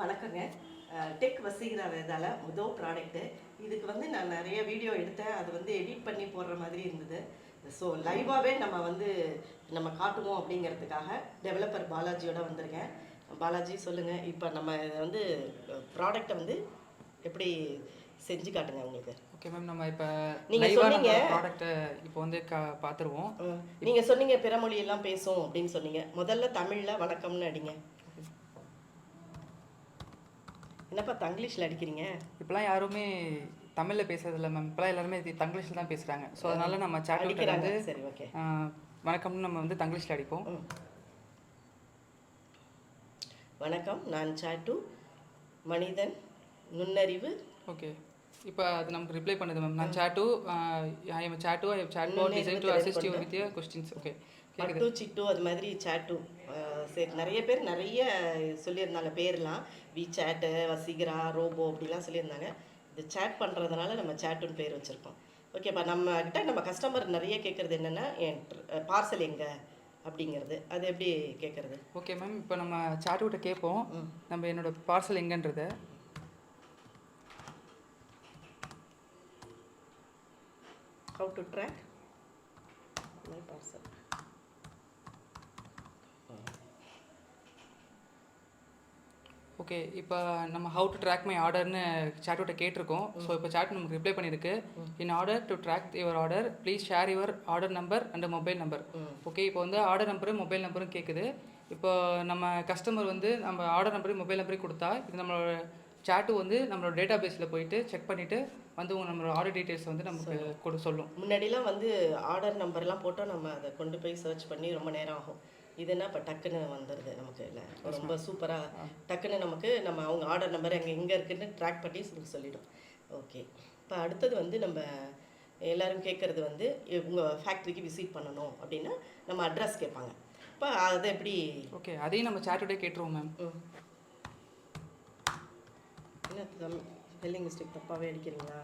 வணக்கங்க. டெக் வசீகரா வேதால முதல் ப்ராடக்ட்டு இதுக்கு வந்து நான் நிறைய வீடியோ எடுத்தேன். அது வந்து எடிட் பண்ணி போடுற மாதிரி இருந்தது. ஸோ லைவாகவே நம்ம வந்து நம்ம காட்டுவோம் அப்படிங்கிறதுக்காக டெவலப்பர் பாலாஜியோட வந்திருக்கேன். பாலாஜி சொல்லுங்கள் இப்போ நம்ம இதை வந்து ப்ராடக்டை வந்து எப்படி செஞ்சு காட்டுங்க உங்களுக்கு? ஓகே மேம் நம்ம இப்போ நீங்க லைவாக நம்ம சொன்னீங்க- ப்ராடக்ட்டை இப்போ வந்து க பார்த்துருவோம் நீங்கள் சொன்னீங்க பிற மொழியெல்லாம் பேசும் அப்படின்னு சொன்னீங்க. முதல்ல தமிழில் வணக்கம்னு அடிங்க. என்னப்பா தங்கிலீஷில் அடிக்கிறீங்க? இப்போலாம் யாருமே தமிழில் பேசுறதில்ல மேம் இப்போலாம் எல்லாருமே தங்கிலீஷில் தான் பேசுகிறாங்க ஸோ அதனால நம்ம சாட் வந்து சரி ஓகே வணக்கம்னு நம்ம வந்து தங்கிலீஷில் அடிப்போம். வணக்கம். நான் சாட்டு மனிதன் நுண்ணறிவு. ஓகே இப்போ அது நமக்கு ரிப்ளை பண்ணுது மேம் நான் chat I am chat I am chat design to assist you with questions okay but சிட்டு அது மாதிரி சாட்டு சரி நிறைய பேர் நிறைய சொல்லியிருந்தாங்க பேர்லாம் வி சேட்டு வசீகரா ரோபோ அப்படிலாம் சொல்லியிருந்தாங்க. இது சேட் பண்ணுறதுனால நம்ம சேட்டுன்னு பேர் வச்சுருக்கோம். ஓகேப்பா நம்ம கிட்ட நம்ம கஸ்டமர் நிறைய கேட்குறது என்னென்னா என் பார்சல் எங்கே? அப்படிங்கிறது. அது எப்படி கேட்குறது ஓகே மேம் இப்போ நம்ம சாட்டு கிட்ட கேட்போம் நம்ம என்னோட parcel எங்கன்றத. How to track my parcel okay இப்போ நம்ம ஹவு டு ட்ராக் மை ஆர்டர்னு சாட்டோட்ட கேட்டிருக்கோம். ஸோ இப்போ சாட் நமக்கு ரிப்ளை பண்ணியிருக்கு. In order to track your order please share your order number and mobile number okay இப்போ வந்து ஆர்டர் நம்பரும் மொபைல் நம்பரும் கேட்குது இப்போ நம்ம கஸ்டமர் வந்து நம்ம ஆர்டர் நம்பரையும் மொபைல் நம்பரையும் கொடுத்தா இது நம்மளோட சாட்டு வந்து நம்மளோட டேட்டா பேஸில் போயிட்டு செக் பண்ணிவிட்டு வந்து நம்மளோட ஆர்டர் டீட்டெயில்ஸ் வந்து நமக்கு கொடு சொல்லும். முன்னாடிலாம் வந்து ஆர்டர் நம்பர்லாம் போட்டால் நம்ம அதை கொண்டு போய் சர்ச் பண்ணி ரொம்ப நேரம் ஆகும். இது என்ன இப்போ டக்குன்னு வந்துடுது நமக்கு இல்லை. ரொம்ப சூப்பராக டக்குன்னு நமக்கு நம்ம அவங்க ஆர்டர் நம்பர் அங்கே எங்கே இருக்குன்னு ட்ராக் பண்ணி சொல்லி சொல்லிடும். ஓகே இப்போ அடுத்தது வந்து நம்ம எல்லாரும் கேட்குறது வந்து உங்கள் ஃபேக்ட்ரிக்கு விசிட் பண்ணணும் அப்படின்னா நம்ம அட்ரஸ் கேட்பாங்க. இப்போ அதை எப்படி ஓகே அதையும் நம்ம சாட்டோடே கேட்டுருவோம் மேம். என்ன ஸ்பெல்லிங் மிஸ்டேக் தப்பாகவே அடிக்கிறீங்களா?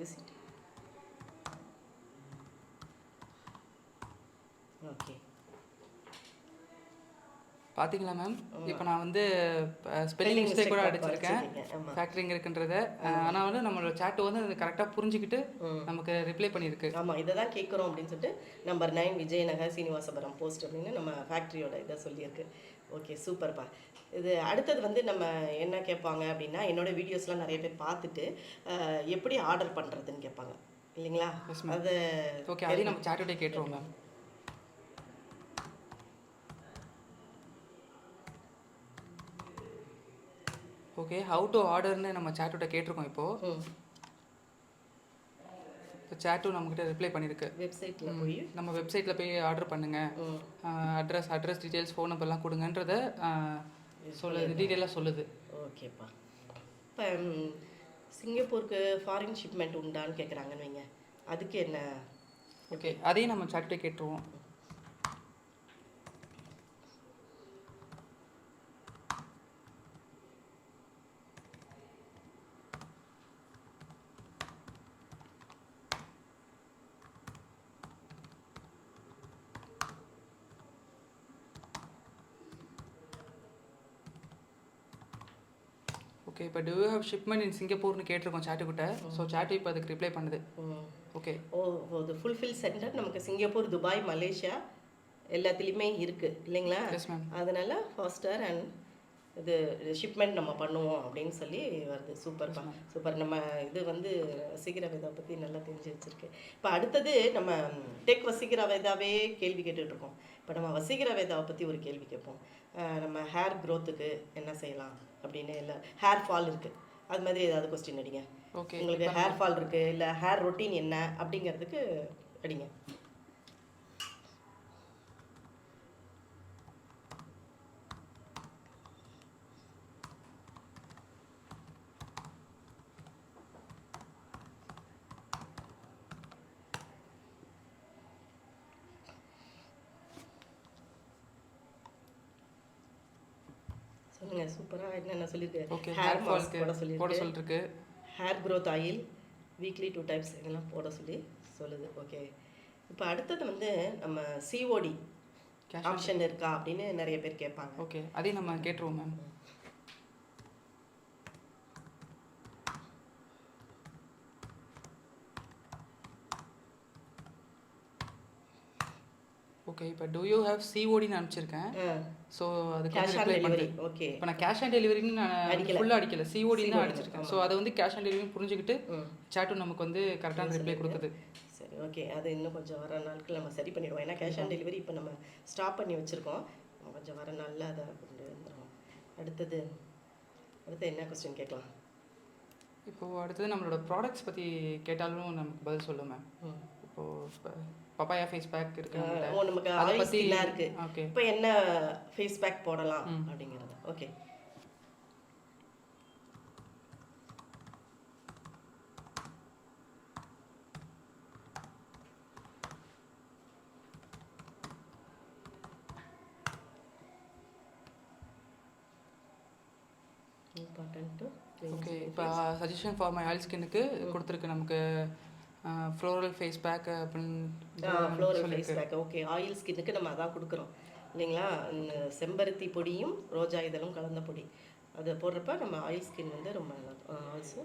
விசிட் ஓகே பாத்தீங்களா மேம் இப்போ நான் வந்து ஸ்பெல்லிங் மிஸ்டேக் கூட அடிச்சிருக்கேன். ஃபேக்டரிங் இருக்குன்றத. ஆனால் வந்து நம்மளோட சாட் வந்து அது கரெக்டாக புரிஞ்சுக்கிட்டு நமக்கு ரிப்ளை பண்ணியிருக்கு. ஆமாம் இதை தான் கேட்குறோம் அப்படின்னு சொல்லிட்டு number nine Vijayanagar Srinivasapuram post அப்படின்னு நம்ம ஃபேக்ட்ரியோட இதை சொல்லியிருக்கு. ஓகே சூப்பர்ப்பா இது அடுத்தது வந்து நம்ம என்ன கேட்பாங்க அப்படின்னா என்னோட வீடியோஸ்லாம் நிறைய பேர் பார்த்துட்டு எப்படி ஆர்டர் பண்ணுறதுன்னு கேட்பாங்க. இல்லைங்களா? அது ஓகே அதையும் நம்ம சாட்டோடே கேட்டுருவோம் மேம் ஓகே ஹவு டு ஆர்டர்னு நம்ம சாட்டோட கேட்டிருக்கோம் இப்போது இப்போ சாட்டும் நம்மக்கிட்ட ரிப்ளை பண்ணியிருக்கு வெப்சைட்டில் போய். நம்ம வெப்சைட்டில் போய் ஆர்டர் பண்ணுங்கள் அட்ரஸ் அட்ரஸ் டீட்டெயில்ஸ் ஃபோன் நம்பர்லாம் கொடுங்கன்றத சொல்லுது டீட்டெயிலாக சொல்லுது. ஓகேப்பா. இப்போ சிங்கப்பூருக்கு ஃபாரின் ஷிப்மெண்ட் உண்டான்னு கேட்குறாங்கன்னு வைங்க. அதுக்கு என்ன? ஓகே அதையும் நம்ம சாட்டோட கேட்டுருவோம். ஓகே இப்போ டூ ஹவ் ஷிப்மெண்ட் இன் சிங்கப்பூர்னு கேட்டிருக்கோம் சாட்டுக்கிட்ட ஸோ சாட்டு இப்போ அதுக்கு ரிப்ளை பண்ணுது. ஓகே ஓ இது ஃபுல்ஃபில் சென்டர் நமக்கு சிங்கப்பூர் துபாய் மலேசியா எல்லாத்துலேயுமே இருக்குது இல்லைங்களா? அதனால ஃபாஸ்டர் அண்ட் இது ஷிப்மெண்ட் நம்ம பண்ணுவோம் அப்படின்னு சொல்லி வருது. சூப்பர்ப்பா சூப்பர் நம்ம இது வந்து வசீகர வேதா பற்றி நல்லா தெரிஞ்சு வச்சுருக்கு. இப்போ அடுத்தது நம்ம டெக் வசீகர வேதாவே கேள்வி கேட்டுட்டு இருக்கோம். இப்போ நம்ம வசீகர வேதாவை பற்றி ஒரு கேள்வி கேட்போம். நம்ம ஹேர் க்ரோத்துக்கு என்ன செய்யலாம் அப்படின்னு இல்லை ஹேர் ஃபால் இருக்குது அது மாதிரி ஏதாவது கொஸ்டின் அடிங்க. ஓகே உங்களுக்கு ஹேர் ஃபால் இருக்குது இல்லை ஹேர் ரொட்டீன் என்ன அப்படிங்கிறதுக்கு அடிங்க. பாருங்க சூப்பராக என்னென்ன சொல்லியிருக்கேன் ஹேர் மாஸ்க் போட சொல்லி போட சொல்லிருக்கு hair growth oil weekly two times இதெல்லாம் போட சொல்லி சொல்லுது. ஓகே இப்போ அடுத்தது வந்து நம்ம சிஓடி ஆப்ஷன் இருக்கா அப்படின்னு நிறைய பேர் கேட்பாங்க. ஓகே அதையும் நம்ம கேட்டுருவோம் மேம் ஓகே இப்போ டூ யூ ஹேவ் சிஓடின்னு அனுப்பிச்சிருக்கேன். ஸோ அதுக்கு கேஷ் ஆன் டெலிவரி ஓகே இப்போ நான் கேஷ் ஆன் டெலிவரின்னு நான். ஃபுல்லாக அடிக்கல. சிஓடி தான் அடிச்சிருக்கேன். ஸோ அதை வந்து கேஷ் ஆன் டெலிவரி புரிஞ்சுக்கிட்டு சேட்டும் நமக்கு வந்து கரெக்டான ரிப்ளை கொடுக்குது. சரி ஓகே அது இன்னும் கொஞ்சம் வர நாட்கள் நம்ம சரி பண்ணிடுவோம். ஏன்னா கேஷ் ஆன் டெலிவரி இப்போ நம்ம ஸ்டாப் பண்ணி வச்சுருக்கோம். கொஞ்சம் வர நாளில் அதை கொண்டு வந்துடுவோம். அடுத்தது அடுத்து என்ன கொஸ்டின் கேட்கலாம்? இப்போது அடுத்தது நம்மளோட ப்ராடக்ட்ஸ் பற்றி கேட்டாலும் நமக்கு பதில் சொல்லும் மேம். இப்போது பப்பாயா ஃபேஸ் பேக் இருக்கு. ஓ நமக்கு அதை பத்தி- ஸ்கின்னாக இருக்கு. ஓகே இப்போ என்ன ஃபேஸ் பேக் போடலாம் அப்படிங்கிறது? ஓகே இம்பார்ட்டன்ட்டு ஓகே இப்போ சஜஷன் ஃபார் மை ஆயில் ஸ்கின்னுக்கு கொடுத்துருக்கு நமக்கு ஃப்ளோரல் ஃபேஸ் பேக் அப்படின்னு floral face pack okay oil ஸ்கின்னுக்கு நம்ம அதான் கொடுக்குறோம். இல்லைங்களா? செம்பருத்தி பொடியும் ரோஜா இதழும் கலந்த பொடி. அதை போடுறப்ப நம்ம ஆயில் ஸ்கின் வந்து ரொம்ப நல்லா ஆல்சோ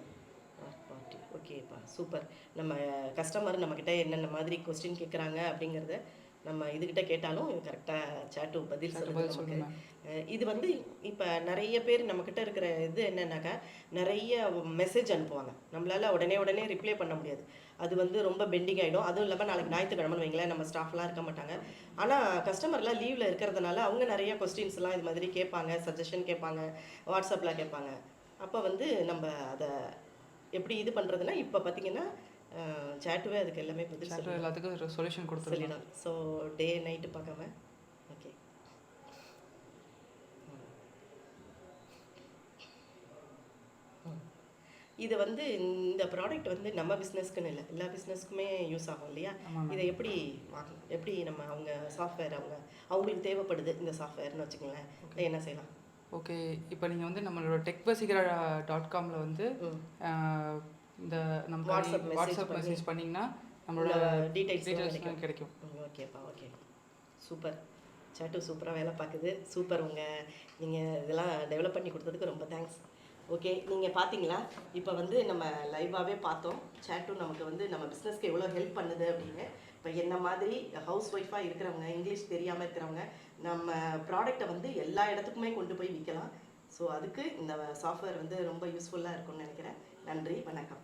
ஓகேப்பா சூப்பர் நம்ம கஸ்டமர் நம்மக்கிட்ட என்னென்ன மாதிரி கொஸ்டின் கேட்குறாங்க அப்படிங்கிறத நம்ம இதுகிட்ட கேட்டாலும் கரெக்டாக சேட்டு பதில் சொல்லுது இது வந்து இப்போ நிறைய பேர் நம்மக்கிட்ட இருக்கிற இது என்னன்னாக்கா நிறைய மெசேஜ் அனுப்புவாங்க. நம்மளால உடனே உடனே ரிப்ளை பண்ண முடியாது. அது வந்து ரொம்ப பெண்டிங் ஆகிடும் அதுவும் இல்லாமல் நாளைக்கு ஞாயிற்றுக்கிழமைன்னு வைங்களேன் நம்ம ஸ்டாஃப்லாம் இருக்க மாட்டாங்க. ஆனால் கஸ்டமர்லாம் லீவில் இருக்கிறதுனால அவங்க நிறைய கொஸ்டின்ஸ்லாம் இது மாதிரி கேட்பாங்க சஜஷன் கேட்பாங்க வாட்ஸ்அப்பில் கேட்பாங்க. அப்போ வந்து நம்ம அதை எப்படி இது பண்ணுறதுன்னா இப்போ பார்த்தீங்கன்னா சேட்டுவே அதுக்கு எல்லாமே பதில் சேட்டு எல்லாத்துக்கும் ஒரு சொல்யூஷன் கொடுத்துருக்கோம் சொல்லிடும் ஸோ டே நைட்டு பார்க்காம ஓகே இது வந்து இந்த ப்ராடக்ட் வந்து நம்ம பிஸ்னஸ்க்குன்னு இல்லை. எல்லா பிஸ்னஸ்க்குமே யூஸ் ஆகும் இல்லையா? இதை எப்படி எப்படி நம்ம அவங்க சாஃப்ட்வேர் அவங்க அவங்களுக்கு தேவைப்படுது இந்த சாஃப்ட்வேர்னு வச்சுக்கோங்களேன். என்ன செய்யலாம்? ஓகே இப்போ நீங்கள் வந்து நம்மளோட டெக் பசிகரா டாட் காமில் வந்து இந்த நம்ம வாட்ஸ்அப் பண்ணி- மெசேஜ் பண்ணிங்கன்னா நம்மளோட டீடைல்ஸ் டீட்டெயில்ஸ் கிடைக்கும். ஓகேப்பா ஓகே சூப்பர் சேட்டு சூப்பராக வேலை பார்க்குது. சூப்பர் உங்கள் நீங்கள் இதெல்லாம் டெவலப் பண்ணி கொடுத்ததுக்கு ரொம்ப தேங்க்ஸ் ஓகே நீங்கள் பார்த்தீங்களா? இப்போ வந்து நம்ம லைவாகவே பார்த்தோம். சேட்டும் நமக்கு வந்து நம்ம பிஸ்னஸ்க்கு எவ்வளோ ஹெல்ப் பண்ணுது அப்படின்னு. இப்போ என்ன மாதிரி ஹவுஸ் ஒய்ஃபாக இருக்கிறவங்க இங்கிலீஷ் தெரியாமல் இருக்கிறவங்க நம்ம ப்ராடக்டை வந்து எல்லா இடத்துக்குமே கொண்டு போய் விற்கலாம் ஸோ அதுக்கு இந்த சாஃப்ட்வேர் வந்து ரொம்ப யூஸ்ஃபுல்லாக இருக்கும்னு நினைக்கிறேன். நன்றி வணக்கம்.